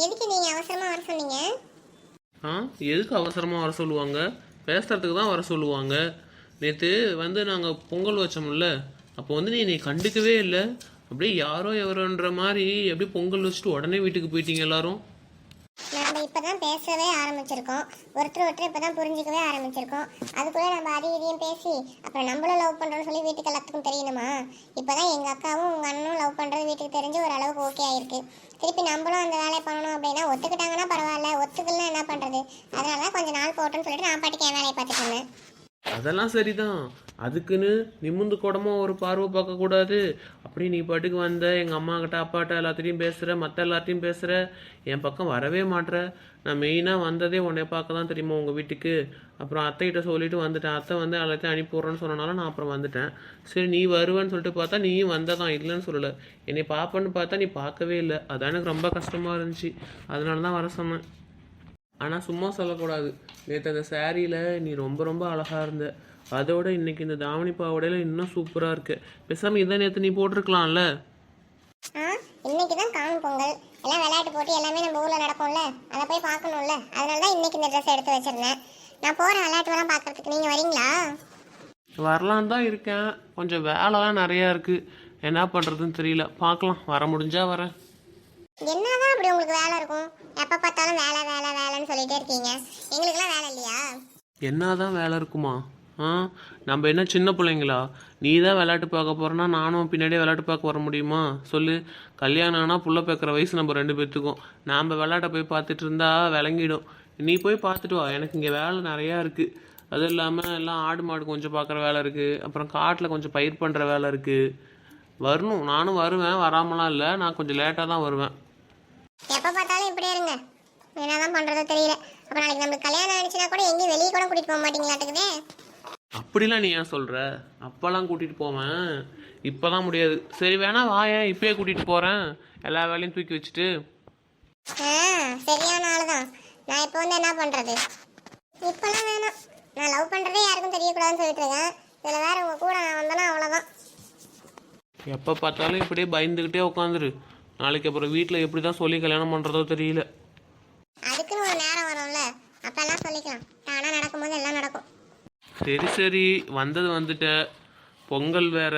எதுக்கு நீங்க அவசரமா வர சொன்னீங்க? ஆ எதுக்கு அவசரமாக வர சொல்லுவாங்க? பேசுறதுக்கு தான் வர சொல்லுவாங்க. நேற்று வந்து நாங்கள் பொங்கல் வச்சோம்ல அப்போ வந்து நீ என்னை கண்டுக்கவே இல்லை. அப்படியே யாரோ எவரோன்ற மாதிரி அப்படியே பொங்கல் வச்சுட்டு உடனே வீட்டுக்கு போயிட்டீங்க எல்லாரும். இப்போ தான் பேசவே ஆரம்பிச்சிருக்கோம். ஒருத்தர் ஒருத்தர் இப்பதான் புரிஞ்சுக்கவே ஆரம்பிச்சிருக்கோம். அதுக்குள்ளே நம்ம அதி இதையும் பேசி அப்புறம் நம்மளும் லவ் பண்ணுறோம்னு சொல்லி வீட்டுக்கு எல்லாத்துக்கும் தெரியணுமா? இப்போ தான் எங்கள் அக்காவும் உங்கள் அண்ணனும் லவ் பண்ணுறது வீட்டுக்கு தெரிஞ்சு ஒரு அளவுக்கு ஓகே ஆயிருக்கு. திருப்பி நம்மளும் அந்த வேலையை பண்ணணும் அப்படின்னா ஒத்துக்கிட்டாங்கன்னா பரவாயில்ல. ஒத்துக்கலன்னா என்ன பண்ணுறது அதனால தான் கொஞ்சம் நாள் போட்டோன்னு சொல்லிட்டு நான் பாட்டுக்கு என் வேலையை பார்த்துட்டு இருந்தேன். அதெல்லாம் சரிதான். அதுக்குன்னு நிமிந்து கூடமா ஒரு பார்வை பார்க்கக்கூடாது அப்படி நீ பாட்டுக்கு வந்த எங்கள் அம்மாக்கிட்ட அப்பாட்ட எல்லாத்தையும் பேசுகிற மற்ற எல்லாத்தையும் பேசுகிற என் பக்கம் வரவே மாட்ற. நான் மெயினாக வந்ததே உன்னை பார்க்க தான் தெரியுமா உங்கள் வீட்டுக்கு? அப்புறம் அத்தைகிட்ட சொல்லிட்டு வந்துட்டேன். அத்தை வந்து எல்லாத்தையும் அனுப்பி விட்றேன்னு சொன்னனால நான் அப்புறம் வந்துட்டேன். சரி நீ வருவேன்னு சொல்லிட்டு பார்த்தா நீயும் வந்ததான். இல்லைன்னு சொல்லலை. என்னை பார்ப்பேன்னு பார்த்தா நீ பார்க்கவே இல்லை. அதான் எனக்கு ரொம்ப கஷ்டமாக இருந்துச்சு. அதனால தான் வர சொன்னேன். ஆனால் சும்மா சொல்லக்கூடாது. நேற்று அந்த சாரியில் நீ ரொம்ப ரொம்ப அழகாக இருந்த. அதோட இன்னைக்கு இந்த தாவணி பாவாடையில இன்னும் சூப்பராக இருக்கு. பேசாமல் இதான் நேற்று நீ போட்டிருக்கலாம்ல? இன்னைக்கு தான் காணும் பொங்கல். எல்லாம் விளையாட்டு போட்டி எல்லாமே நம்ம ஊர்ல நடக்கும்ல. அதை போய் பார்க்கணும்ல. அதனால தான் இன்னைக்கு இந்த ட்ரெஸ் எடுத்து வச்சிருந்தேன். நான் போறேன் விளையாட்டுலாம் பார்க்கறதுக்கு நீங்க வரீங்களா? வரலான் தான் இருக்கேன். கொஞ்சம் வேலைலாம் நிறையா இருக்குது என்ன பண்ணுறதுன்னு தெரியல. பார்க்கலாம். வர முடிஞ்சா வரேன். என்னதான் அப்படி உங்களுக்கு வேலை இருக்கும்? எப்ப பார்த்தாலும் வேலை வேலை வேலைன்னு சொல்லிட்டே இருக்கீங்க. எங்களுக்குலாம் வேலை இல்லையா? என்னதான் வேலை இருக்குமா? ஆ? நம்ம என்ன சின்ன பிள்ளைங்களா? நீ தான் விளையாட்டு பார்க்க போறேன்னா நானும் பின்னாடியே விளையாட்டு பார்க்க வர முடியுமா? சொல்லு. கல்யாணம் ஆனால் புள்ள பேக்கிற வயசு நம்ம ரெண்டு பேர்த்துக்கும் நாம் விளையாட்ட போய் பார்த்துட்டு இருந்தா விளங்கிடும். நீ போய் பார்த்துட்டு வா. எனக்கு இங்கே வேலை நிறையா இருக்குது அதுவும் இல்லாமல் எல்லாம் ஆடு மாடு கொஞ்சம் பார்க்குற வேலை இருக்குது அப்புறம் காட்டில் கொஞ்சம் பயிர் பண்ணுற வேலை இருக்குது வரணும். நானும் வருவேன். வராமலாம் இல்லை. நான் கொஞ்சம் லேட்டாக தான் வருவேன். எப்ப பார்த்தாலும் இப்படியே இருங்க. என்னதான் பண்றதோ தெரியல. அப்ப நாளைக்கு நம்மளுக்கு கல்யாணம் ஆனிச்சுன்னா கூட எங்கேயும் வெளியே கூட கூட்டிட்டு போக மாட்டீங்களாட்டுக்குதே. அப்படிலாம் நீ ஏன் சொல்கிற அப்போல்லாம் கூட்டிகிட்டு போவேன். இப்போதான் முடியாது. சரி வேணா வாயேன் இப்பயே கூட்டிகிட்டு போகிறேன் எல்லா வேலையும் தூக்கி வச்சுட்டு. ஆ சரியான ஆளுதான். நான் இப்போ வந்து என்ன பண்றது? இப்பெல்லாம் வேணாம். நான் லவ் பண்றதே யாருக்கும் தெரியக்கூடாதுன்னு சொல்லிட்டு இருக்கேன். இதுல வேற உங்க கூட நான் வந்தேன்னா அவ்வளவுதான். எப்போ பார்த்தாலும் இப்படியே பயந்துக்கிட்டே உட்காந்துரு. நாளைக்கு அப்புறம் வீட்டில் எப்படி தான் சொல்லி கல்யாணம் பண்ணுறதோ தெரியல. அதுக்குன்னு ஒரு நேரம் வரும்ல. அப்பெல்லாம் சொல்லிக்கலாம். தானா நடக்கும்போது எல்லாம் நடக்கும். சரி சரி. வந்தது வந்துட்ட. பொங்கல் வேற.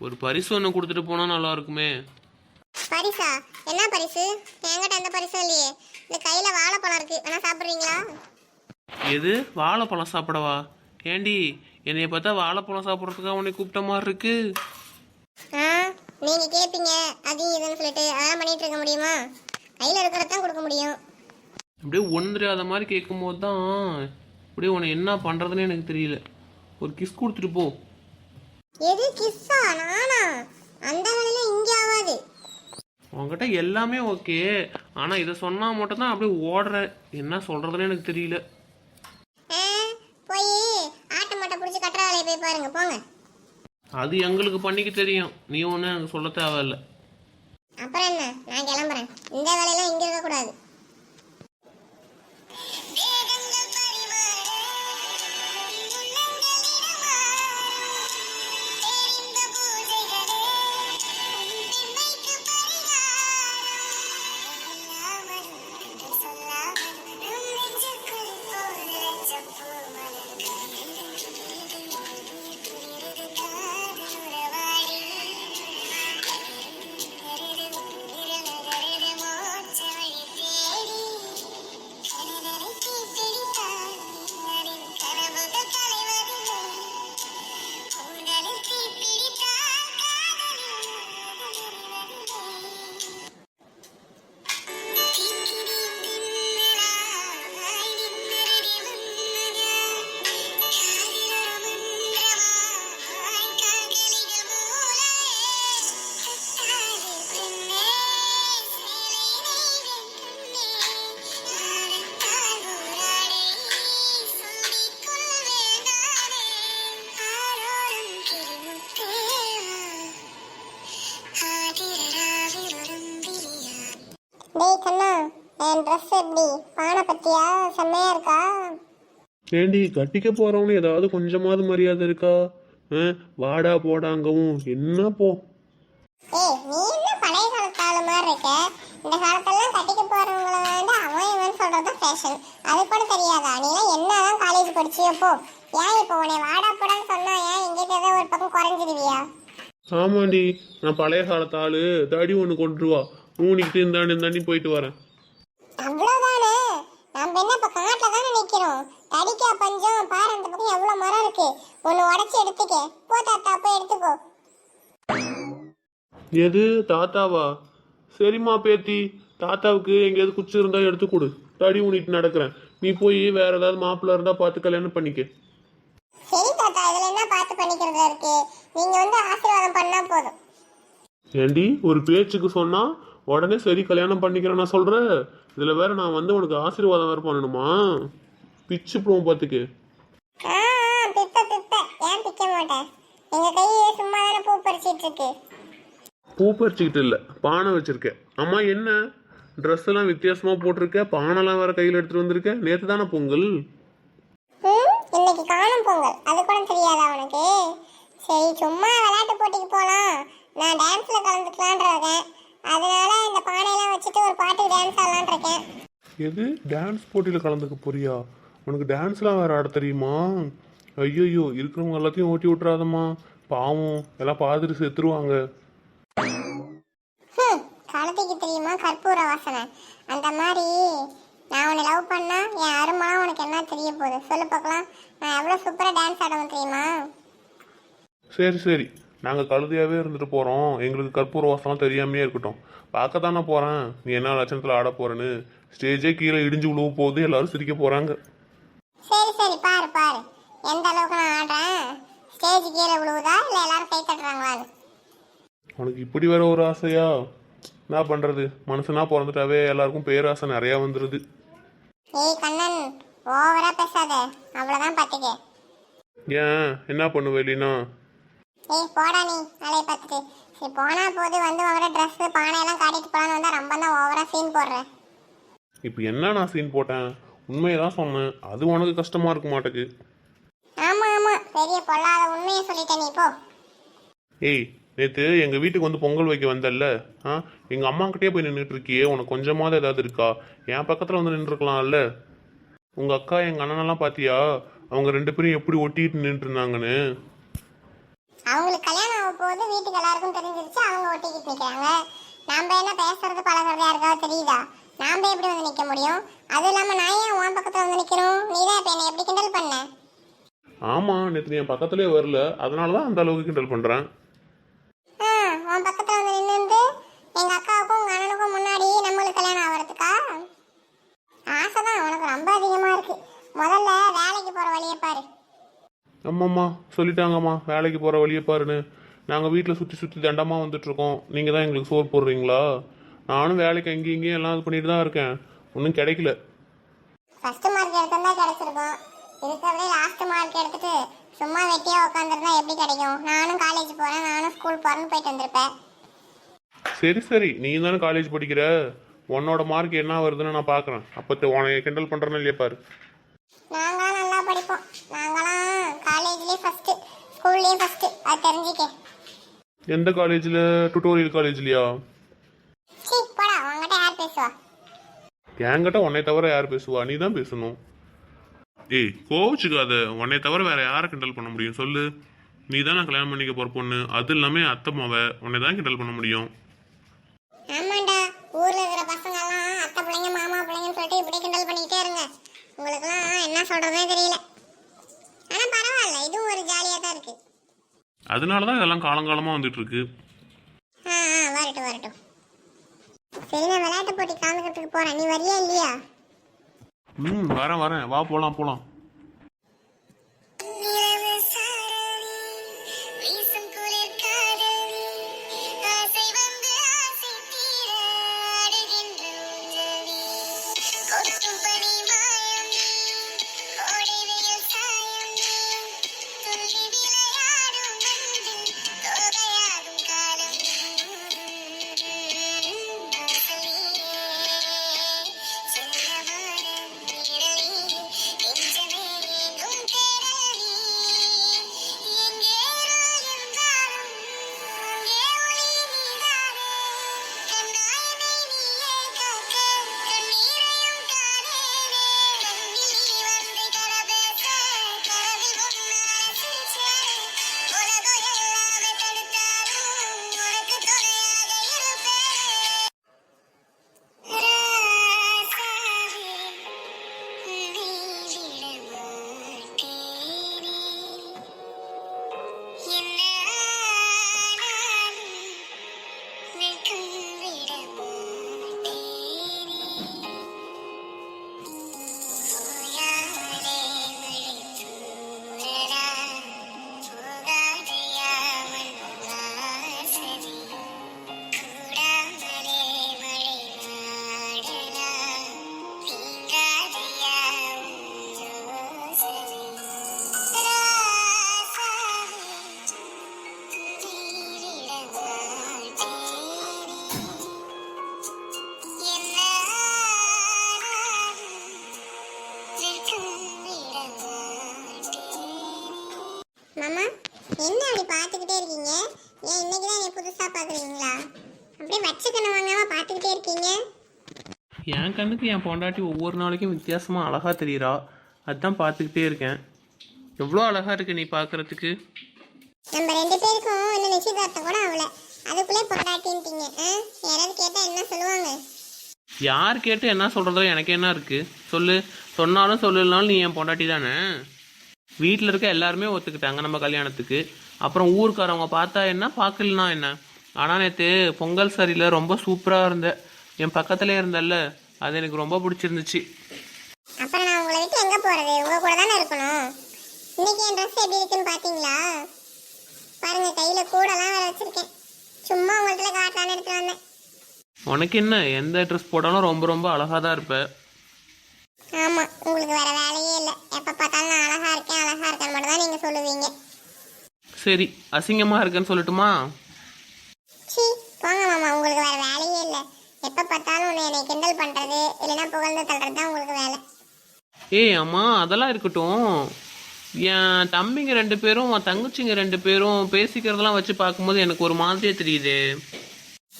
ஒரு பரிசு ஒன்று கொடுத்துட்டு போனால் நல்லா இருக்குமே. பரிசா? என்ன பரிசு? என்கிட்ட எந்த பரிசும் இல்லையே. இந்த கையில வாழைப்பழம் இருக்கு. வேணா சாப்பிடுறீங்களா? எது? வாழைப்பழம் சாப்பிடவா? ஏண்டி என்னைய பார்த்தா வாழைப்பழம் சாப்பிட்றதுக்காக உன்னை கூப்பிட்ட மாதிரி இருக்கு. ஆ நீங்க கேப்பீங்க அது இதுன்னு சொல்லிட்டு அதெல்லாம் பண்ணிட்டு இருக்க முடியுமா? கையில இருக்கிறதான் கொடுக்க முடியும். அப்படியே ஒன்று தெரியாத மாதிரி கேட்கும்போது தான் அப்படியே உன்னை என்ன பண்ணுறதுன்னு எனக்கு தெரியல. ஒரு கிஸ் கொடுத்துட்டு போ. எது கிஸ்ஸா நானா? அந்த வேலையில இங்க ஆகாது உன்கிட்ட எல்லாமே ஓகே ஆனால் இதை சொன்னால் மட்டும் தான் அப்படியே ஓடுற. என்ன சொல்கிறதுன்னு எனக்கு தெரியல. போய் ஆட்டை மாட்டை பிடிச்சி கட்டுற வேலையை போய் பாருங்க போங்க. அது எங்களுக்கு பண்ணிக்க தெரியும். நீ ஒன்றும் எனக்கு சொல்ல தேவையில்லை. அப்புறம் என்ன? நான் கிளம்புறேன். இந்த வேலையெல்லாம் இங்க இருக்க என் ட்ரெஸ் எப்படி? பானை பத்தியா? செம்மையா இருக்கா? ஏண்டி கட்டிக்க போறவனு ஏதாவது கொஞ்சமாவது மரியாதை இருக்கா? வாடா போடாங்கவும் என்ன போ? ஏய் நீ என்ன பழைய காலத்து ஆளு மாதிரி இருக்க? இந்த காலத்தெல்லாம் கட்டிக்க போறவங்கள வந்து அவன் இவன் சொல்றது ஃபேஷன் அது கூட தெரியாதா? நீ என்னதான் காலேஜ் படிச்சியோ போ. ஏன் இப்போ உன்னை வாடா போடான்னு சொன்னா ஏன் எங்கிட்ட ஏதோ ஒரு பக்கம் குறைஞ்சிருவியா? ஆமாண்டி நான் பழைய காலத்து தடி ஒன்று கொண்டுருவா ஊனிக்கிட்டு இந்தாண்டு இந்தாண்டி போயிட்டு வரேன். ஒன்னு உடைச்சு எடுத்துக்க. போ தாத்தா போய் எடுத்துக்கோ. எது? தாத்தாவா? சரிம்மா பேத்தி. தாத்தாவுக்கு எங்கேயாவது குச்சி இருந்தா எடுத்து கொடு. தடி ஊனிட்டு நடக்கிறேன். நீ போய் வேற ஏதாவது மாப்பிள்ளை இருந்தா பார்த்து கல்யாணம் பண்ணிக்க. சரி தாத்தா இதுல என்ன பார்த்து பண்ணிக்கிறதுல இருக்கு? நீங்க வந்து ஆசீர்வாதம் பண்ணா போதும். ஏண்டி ஒரு பேச்சுக்கு சொன்னா உடனே சரி கல்யாணம் பண்ணிக்கிறேன் நான் சொல்றேன் இதுல வேற நான் வந்து உனக்கு ஆசீர்வாதம் வேற பண்ணணுமா? பிச்சு போவோம் பார்த்துக்கு. ஆ ஆ, பிப்ப பிப்ப ஏன் பிக்க மாட்டேன். எங்க சும்மா தானே பூ பறிச்சிட்டு இருக்கு. பூ பறிச்சுக்கிட்டு இல்லை பானை வச்சிருக்கேன். அம்மா என்ன? ட்ரெஸ் எல்லாம் வித்தியாசமா போட்டிருக்க? பானைலாம் வேற கையில் எடுத்துட்டு வந்திருக்க? நேற்று தானே பொங்கல்? ம், இன்னைக்கு காணும் பொங்கல். அது கூட தெரியாதா உனக்கு? சரி சும்மா விளையாட்டு போட்டிக்கு போலாம். நான் டான்ஸ்ல கலந்துக்கலான் இருக்கேன். அதனால இந்த பானையெல்லாம் வச்சுட்டு ஒரு பாட்டுக்கு டான்ஸ் ஆடலான் இருக்கேன். எது? டான்ஸ் போட்டியில் கலந்துக்க போறியா? உனக்கு டான்ஸ்லாம் வேற ஆட தெரியுமா? ஐயோ இருக்கிறவங்க எல்லாத்தையும் ஓட்டி விட்டுறாதம்மா. பாவம் எல்லாம் பார்த்துட்டு செத்துருவாங்க. கழுதைக்கு தெரியுமா? கற்பூர வாசனை. அந்த மாதிரி நான் உன்னை லவ் பண்ணா என் அருமெல்லாம் உனக்கு என்ன தெரிய போகுது? சொல்லு பார்க்கலாம். நான் எவ்வளோ சூப்பராக டான்ஸ் ஆடுவேன் தெரியுமா? சரி சரி. நாங்கள் கழுதையாகவே இருந்துட்டு போகிறோம் எங்களுக்கு கற்பூர வாசனம் தெரியாமையே இருக்கட்டும். பார்க்க தானே போகிறேன் நீ என்ன லட்சணத்தில் ஆட போகிறேன்னு ஸ்டேஜே கீழே இடிஞ்சு விழுவ போகுது. எல்லாரும் சிரிக்க போகிறாங்க சரி சரி பாரு பாரு எந்த அளவுக்கு நான் ஆடுறேன் ஸ்டேஜ் கீழே விழுவுதா இல்லை எல்லாரும் கை தட்டுறாங்களான்னு உனக்கு இப்படி வேற ஒரு ஆசையா? என்ன பண்ணுறது மனுஷனா பிறந்துட்டாவே எல்லாருக்கும் பேராசை நிறையா வந்துடுது ஏய் கண்ணன் ஓவரா பேசாத. அவ்வளவுதான் பாத்துக்க. ஏன்? என்ன பண்ணுவ இல்லைனா ஏய் போடா நீ வேலையை பார்த்துட்டு. சரி போனா போது வந்து உங்களோட ட்ரெஸ் பானையெல்லாம் காட்டிட்டு போலான்னு வந்தா ரொம்ப தான் ஓவரா சீன் போடுற இப்போ என்ன நான் சீன் போட்டேன்? உண்மையை தான் சொன்னேன். அது உனக்கு கஷ்டமாக இருக்க மாட்டேக்கு ஆமா ஆமா. பெரிய பொல்லாத உண்மையை சொல்லிட்ட நீ போ. ஏய் நேற்று எங்கள் வீட்டுக்கு வந்து பொங்கல் வைக்க வந்தல்ல ஆ? எங்கள் அம்மாக்கிட்டே போய் நின்றுட்டு இருக்கியே உனக்கு கொஞ்சமாவது ஏதாவது இருக்கா? என் பக்கத்தில் வந்து நின்றுருக்கலாம்ல. உங்கள் அக்கா எங்கள் அண்ணனெல்லாம் பார்த்தியா அவங்க ரெண்டு பேரும் எப்படி ஒட்டிட்டு நின்றுட்டு இருந்தாங்கன்னு அவங்களுக்கு கல்யாணம் ஆக போது வீட்டுக்கு எல்லாருக்கும் தெரிஞ்சிருச்சு அவங்க ஒட்டிக்கிட்டு நிக்கிறாங்க. நாம என்ன பேசுறது பழகிறது யாருக்காவது தெரியுதா? நாம எப்படி வந்து நிக்க முடியும்? அதுவும் இல்லாம நான் ஏன் உன் பக்கத்துல வந்து நிக்கணும்? நீ தான் இப்ப என்னை எப்படி கிண்டல் பண்ண? ஆமாம் நேற்று என் பக்கத்துலேயே வரல. அதனால தான் அந்த அளவுக்கு கிண்டல் பண்ணுறேன் ஆ, உன் பக்கத்துல வந்து நின்று எங்க அக்காவுக்கும் உங்க அண்ணனுக்கும் முன்னாடி நம்மளுக்கு கல்யாணம் ஆகிறதுக்கா ஆசைதான் உனக்கு ரொம்ப அதிகமா இருக்கு முதல்ல வேலைக்கு போற வழியை பாரு ஆமாம்மா சொல்லிட்டாங்கம்மா வேலைக்கு போகிற வழியை பாருன்னு. நாங்கள் வீட்டில் சுற்றி சுற்றி தண்டமாக வந்துட்டுருக்கோம். நீங்கள் தான் எங்களுக்கு சோறு போடுறீங்களா? நானும் வேலைக்கு அங்கேயும் இங்கேயும் எல்லாம் இது பண்ணிட்டு தான் இருக்கேன். ஒன்றும் கிடைக்கல. ஃபர்ஸ்ட் மார்க் எடுத்திருந்தா கிடைச்சிருக்கும். இருக்கிறதே லாஸ்ட் மார்க் எடுத்துட்டு சும்மா வெட்டியா உட்காந்துருந்தா எப்படி கிடைக்கும்? நானும் காலேஜ் போறேன் நானும் ஸ்கூல் போறேன்னு போயிட்டு வந்திருப்பேன். சரி சரி. நீ தானே காலேஜ் படிக்கிற? உன்னோட மார்க் என்ன வருதுன்னு நான் பார்க்குறேன் அப்போ உனக்கு கிண்டல் பண்ணுறேன்னு இல்லையா பாரு. நாங்களாம் நல்லா படிப்போம் நாங்களாம் காலேஜ்லயே ஃபர்ஸ்ட் ஸ்கூல்லயே ஃபர்ஸ்ட் அது தெரிஞ்சுக்க எந்த காலேஜில் டுட்டோரியல் காலேஜ்லையா என்கிட்ட உன்னை தவிர யார் பேசுவா? நீ தான் பேசணும். ஏய் கோவிச்சுக்காத. உன்னை தவிர வேற யாரை கிண்டல் பண்ண முடியும்? சொல்லு. நீ தான் நான் கல்யாணம் பண்ணிக்க போற பொண்ணு. அது இல்லாம அத்தை மாவ உன்னை தான் கிண்டல் பண்ண முடியும் ஆமாண்டா ஊர்ல இருக்கிற பசங்க எல்லாம் அத்தை பிள்ளைங்க மாமா பிள்ளைங்கன்னு சொல்லிட்டு இப்படி கிண்டல் பண்ணிக்கிட்டே இருங்க உங்களுக்குலாம் என்ன சொல்றதே தெரியல ஆனா பரவாயில்ல இதுவும் ஒரு ஜாலியா தான் இருக்கு அதனால தான் இதெல்லாம் காலங்காலமாக வந்துட்டு இருக்கு ஆ ஆ வரட்டும் வரட்டும். சரி நான் விளையாட்டு போட்டி கலந்துக்கிறதுக்கு போறேன். நீ வரியா இல்லையா? ம் வரேன் வரேன். வா போலாம் போலாம். கண்ணுக்கு என் பொண்டாட்டி ஒவ்வொரு நாளைக்கும் வித்தியாசமாக அழகாக தெரியுறா. அதான் பார்த்துக்கிட்டே இருக்கேன். எவ்வளோ அழகாக இருக்கு நீ பார்க்குறதுக்கு? நம்ம ரெண்டு பேருக்கும் இன்னும் நிச்சயதார்த்தம் கூட ஆகல. அதுக்குள்ளே பொண்டாட்டின்ட்டீங்க? யாராவது கேட்டா என்ன சொல்லுவாங்க? யார் கேட்டு என்ன சொல்கிறதோ எனக்கு என்ன இருக்குது சொல்லு. சொன்னாலும் சொல்லலனாலும் நீ என் பொண்டாட்டி தானே? வீட்டில் இருக்க எல்லாருமே ஒத்துக்கிட்டாங்க நம்ம கல்யாணத்துக்கு. அப்புறம் ஊருக்காரவங்க பார்த்தா என்ன பார்க்கலனா என்ன? ஆனால் நேற்று பொங்கல் சரியில் ரொம்ப சூப்பராக இருந்த. என் பக்கத்துலேயே இருந்தல்ல. அது எனக்கு ரொம்ப பிடிச்சிருந்துச்சு. அப்புறம் நான் உங்களை விட்டு எங்க போறது? உங்க கூட தானே இருக்கணும். இன்னைக்கு என் ட்ரெஸ் எப்படி இருக்குன்னு பாத்தீங்களா? பாருங்க கையில கூடலாம் வேற வச்சிருக்கேன். சும்மா உங்கள்ட்ட காட்டலான்னு எடுத்து வந்தேன். உனக்கு என்ன? எந்த ட்ரெஸ் போட்டாலும் ரொம்ப ரொம்ப அழகாக தான் இருப்ப. ஆமா உங்களுக்கு வேற வேலையே இல்ல. எப்ப பார்த்தாலும் நான் அழகா இருக்கேன் அழகா இருக்கேன்னு மட்டும் தான் நீங்க சொல்லுவீங்க. சரி அசிங்கமாக இருக்குன்னு சொல்லட்டுமா? சீ போங்க மாமா உங்களுக்கு வேற வேலையே எப்ப பார்த்தாலும் உன்னை என்னை கிண்டல் பண்றது இல்லைன்னா புகழ்ந்து தள்ளுறது தான் உங்களுக்கு வேலை. ஏய் அம்மா அதெல்லாம் இருக்கட்டும். என் தம்பிங்க ரெண்டு பேரும் உன் தங்கச்சிங்க ரெண்டு பேரும் பேசிக்கிறதெல்லாம் வச்சு பார்க்கும்போது எனக்கு ஒரு மாதிரியே தெரியுது.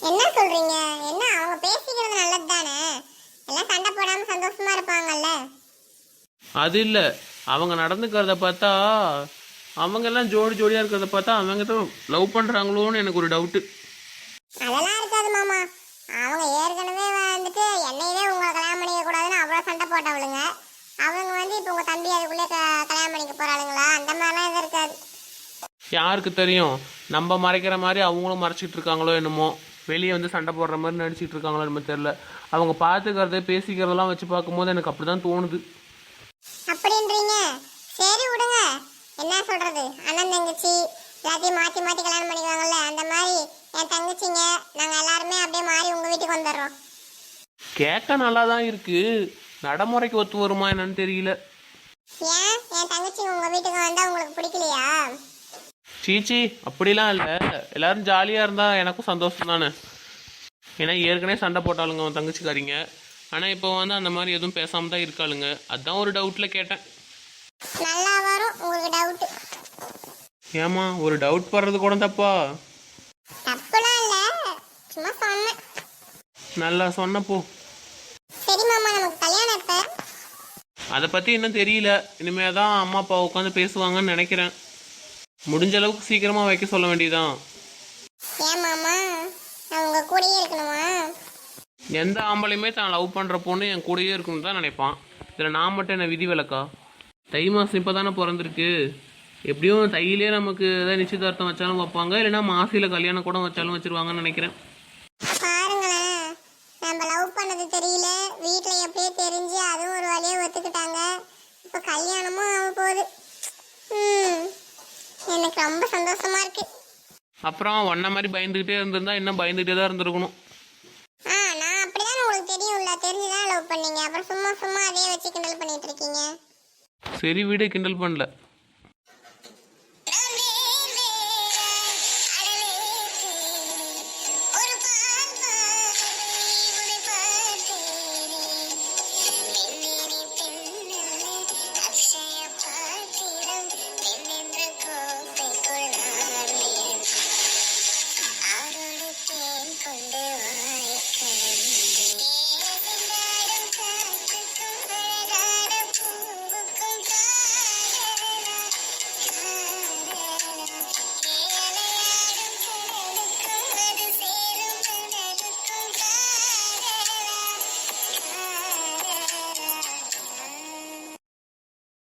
என்ன சொல்றீங்க? என்ன அவங்க பேசிக்கிறது நல்லது தானே எல்லாம் சண்டை போடாம சந்தோஷமா இருப்பாங்கல்ல? அது இல்லை. அவங்க நடந்துக்கிறத பார்த்தா அவங்க எல்லாம் ஜோடி ஜோடியாக இருக்கிறத பார்த்தா அவங்க தான் லவ் பண்ணுறாங்களோன்னு எனக்கு ஒரு டவுட்டு அதெல்லாம் இருக்காது மாமா அவங்க ஏற்கனவே வந்துட்டு என்னையவே உங்களை கல்யாணம் பண்ணிக்க கூடாதுன்னு அவ்வளோ சண்டை போட்டவளுங்க. அவங்க வந்து இப்போ உங்க தம்பி அதுக்குள்ளே க- கல்யாணம் பண்ணிக்க போறாளுங்களா? அந்த மாதிரிலாம் எதுவும் இருக்காது. யாருக்கு தெரியும்? நம்ம மறைக்கிற மாதிரி அவங்களும் மறைச்சிட்டு இருக்காங்களோ என்னமோ? வெளியே வந்து சண்டை போடுற மாதிரி நடிச்சிட்டு இருக்காங்களோ என்னமோ தெரில அவங்க பார்த்துக்கிறத பேசிக்கிறதெல்லாம் வச்சு பார்க்கும்போது எனக்கு அப்படி தான் தோணுது. அப்படின்றீங்க? சரி விடுங்க. என்ன சொல்றது? அண்ணன் தங்கச்சி எல்லாத்தையும் மாத்தி மாத்தி கல்யாணம் பண்ணிக்குவாங்கல்ல அந்த மாதிரி என் தங்கச்சிங்க நாங்க எல்லாருமே அப்படியே மாறி உங்க வீட்டுக்கு வந்துடுறோம். கேட்க நல்லா தான் இருக்கு. நடைமுறைக்கு ஒத்து வருமா என்னன்னு தெரியல. ஏன்? என் தங்கச்சி உங்க வீட்டுக்கு வந்தா உங்களுக்கு பிடிக்கலையா? சீச்சி அப்படிலாம் இல்லை. எல்லாரும் ஜாலியாக இருந்தால் எனக்கும் சந்தோஷம் தானே. ஏன்னா ஏற்கனவே சண்டை போட்டாளுங்க அவன் தங்கச்சிக்காரிங்க. ஆனால் இப்போ வந்து அந்த மாதிரி எதுவும் பேசாமல் தான் இருக்காளுங்க. அதான் ஒரு டவுட்டில் கேட்டேன். நல்லா வரும். உங்களுக்கு டவுட் ஏமா ஒரு டவுட் படுறது கூட தப்பா? தப்புலாம் இல்ல. சும்மா சொன்னேன். நல்லா சொன்னப்போ மாமா நமக்கு கல்யாணம் எப்ப அதை பற்றி இன்னும் தெரியல. இனிமே தான் அம்மா அப்பா உட்காந்து பேசுவாங்கன்னு நினைக்கிறேன். முடிஞ்ச அளவுக்கு சீக்கிரமாக வைக்க சொல்ல வேண்டியதான் கூடயே இருக்கணுமா? எந்த ஆம்பளையுமே தான் லவ் பண்ணுற பொண்ணு என் கூடயே இருக்கணும்னு தான் நினைப்பான். இதில் நான் மட்டும் என்ன விதி விலக்கா தை மாதம் இப்போ தானே பிறந்திருக்கு. எப்படியும் தையிலே நமக்கு ஏதாவது நிச்சயதார்த்தம் வச்சாலும் வைப்பாங்க. இல்லைன்னா மாசியில் கல்யாணம் கூட வச்சாலும் வச்சிருவாங்கன்னு நினைக்கிறேன். பாருங்களேன். பண்ணது தெரியல. வீட்டில் எப்படியோ தெரிஞ்சு அதுவும் ஒரு வழியாக ஒத்துக்கிட்டாங்க. இப்போ கல்யாணமும் ஆக போகுது. எனக்கு ரொம்ப சந்தோஷமா இருக்கு. அப்புறம் ஒன்றை மாதிரி பயந்துக்கிட்டே இருந்திருந்தா இன்னும் பயந்துகிட்டே தான் இருந்திருக்கணும். ஆ நான் அப்படிதான் உங்களுக்கு தெரியும்ல. தெரிஞ்சுதான் லவ் பண்ணீங்க. அப்புறம் சும்மா சும்மா அதே வச்சு கிண்டல் பண்ணிட்டு இருக்கீங்க. சரி வீடு கிண்டல் பண்ணல.